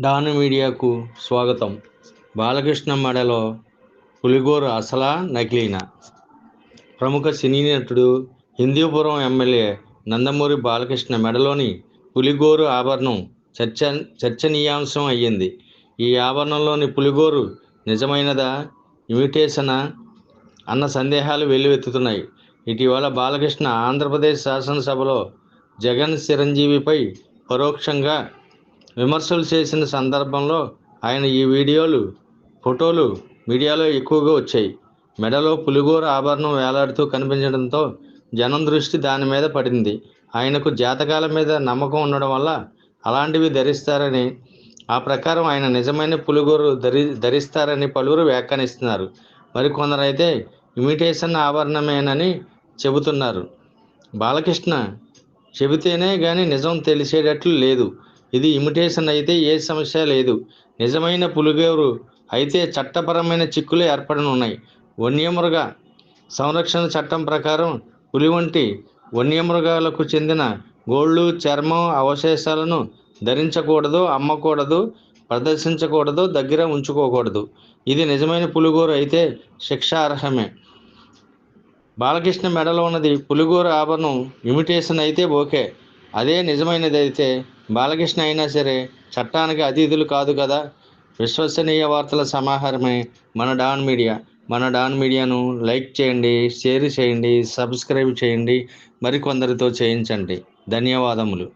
Don మీడియాకు స్వాగతం. బాలకృష్ణ మెడలో పులిగోరు అసలా నకిలీనా. ప్రముఖ సినీ నటుడు హిందూపురం ఎమ్మెల్యే నందమూరి బాలకృష్ణ మెడలోని పులిగోరు ఆభరణం చర్చ చర్చనీయాంశం అయ్యింది. ఈ ఆభరణంలోని పులిగోరు నిజమైనదా? ఇమిటేషనా? అన్న సందేహాలు వెల్లువెత్తుతున్నాయి. ఇటీవల బాలకృష్ణ ఆంధ్రప్రదేశ్ శాసనసభలో జగన్ చిరంజీవిపై పరోక్షంగా విమర్శలు చేసిన సందర్భంలో ఆయన ఈ వీడియోలు ఫోటోలు మీడియాలో ఎక్కువగా వచ్చాయి. మెడలో పులిగోర ఆభరణం వేలాడుతూ కనిపించడంతో జనం దృష్టి దాని మీద పడింది. ఆయనకు జాతకాల మీద నమ్మకం ఉండడం వల్ల అలాంటివి ధరిస్తారని ఆ ప్రకారం ఆయన నిజమైన పులిగోరు ధరి ధరిస్తారని పలువురు వ్యాఖ్యానిస్తున్నారు. మరికొందరైతే ఇమిటేషన్ ఆభరణమేనని చెబుతున్నారు. బాలకృష్ణ చెబితేనే కానీ నిజం తెలిసేటట్లు లేదు. ఇది ఇమిటేషన్ అయితే ఏ సమస్య లేదు. నిజమైన పులిగోరు అయితే చట్టపరమైన చిక్కులు ఏర్పడనున్నాయి. వన్యమృగ సంరక్షణ చట్టం ప్రకారం పులి వంటి వన్యమృగాలకు చెందిన గోళ్ళు చర్మం అవశేషాలను ధరించకూడదు అమ్మకూడదు ప్రదర్శించకూడదు దగ్గర ఉంచుకోకూడదు. ఇది నిజమైన పులిగోరు అయితే శిక్షార్హమే. బాలకృష్ణ మెడలో ఉన్నది పులిగోరు ఆభరణం ఇమిటేషన్ అయితే ఓకే. అదే నిజమైనది అయితే బాలకృష్ణ అయినా సరే చట్టానికి అతిథులు కాదు కదా. విశ్వసనీయ వార్తల సమాహారమే మన డాన్ మీడియా. మన డాన్ మీడియాను లైక్ చేయండి షేర్ చేయండి సబ్స్క్రైబ్ చేయండి మరికొందరితో చేయించండి. ధన్యవాదములు.